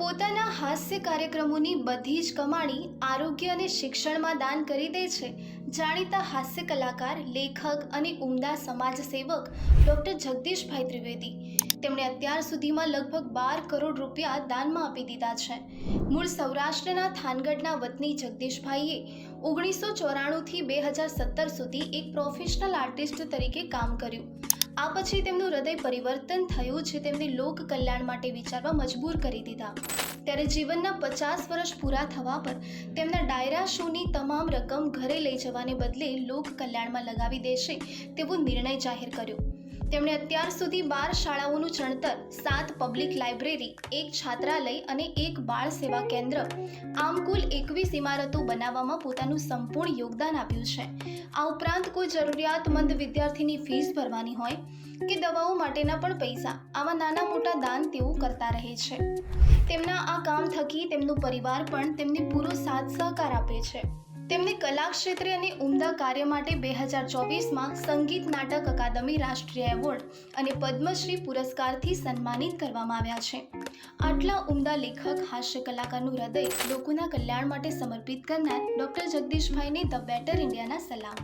પોતાના હાસ્ય કાર્યક્રમોની બધી જ કમાણી આરોગ્ય અને શિક્ષણમાં દાન કરી દે છે. જાણીતા હાસ્ય કલાકાર, લેખક અને ઉમદા સમાજ સેવક ડૉક્ટર જગદીશભાઈ ત્રિવેદી તેમણે અત્યાર સુધીમાં લગભગ બાર કરોડ રૂપિયા દાનમાં આપી દીધા છે. મૂળ સૌરાષ્ટ્રના થાનગઢના વતની જગદીશભાઈએ ઓગણીસો ચોરાણુંથી બે હજાર સત્તર સુધી એક પ્રોફેશનલ આર્ટિસ્ટ તરીકે કામ કર્યું. આ પછી તેમનું હૃદય પરિવર્તન થયું છે તેમને લોક કલ્યાણ માટે વિચારવા મજબૂર કરી દીધા. ત્યારે જીવનના પચાસ વર્ષ પૂરા થવા પર તેમના ડાયરા શોની તમામ રકમ ઘરે લઈ જવાને બદલે લોક કલ્યાણમાં લગાવી દેશે તેવો નિર્ણય જાહેર કર્યો. તેમણે અત્યાર સુધી બાર શાળાઓનું ચણતર, સાત પબ્લિક લાઇબ્રેરી એક છાત્રાલય અને એક બાળ સેવા કેન્દ્ર, આમ કુલ એકવીસ ઇમારતો બનાવવામાં પોતાનું સંપૂર્ણ યોગદાન આપ્યું છે. આ ઉપરાંત કોઈ જરૂરિયાતમંદ વિદ્યાર્થીની ફીસ ભરવાની હોય કે દવાઓ માટેના પણ પૈસા, આવા નાના મોટા દાન તેઓ કરતા રહે છે. તેમના આ કામ થકી તેમનો પરિવાર પણ તેમને પૂરો સાથ સહકાર આપે છે. તેમને કલા ક્ષેત્રે અને ઉમદા કાર્ય માટે બે હજાર ચોવીસમાં સંગીત નાટક અકાદમી રાષ્ટ્રીય એવોર્ડ અને પદ્મશ્રી પુરસ્કારથી સન્માનિત કરવામાં આવ્યા છે. આટલા ઉમદા લેખક, હાસ્ય કલાકારનું હૃદય લોકોના કલ્યાણ માટે સમર્પિત કરનાર ડૉક્ટર જગદીશભાઈને ધ બેટર ઇન્ડિયાના સલામ.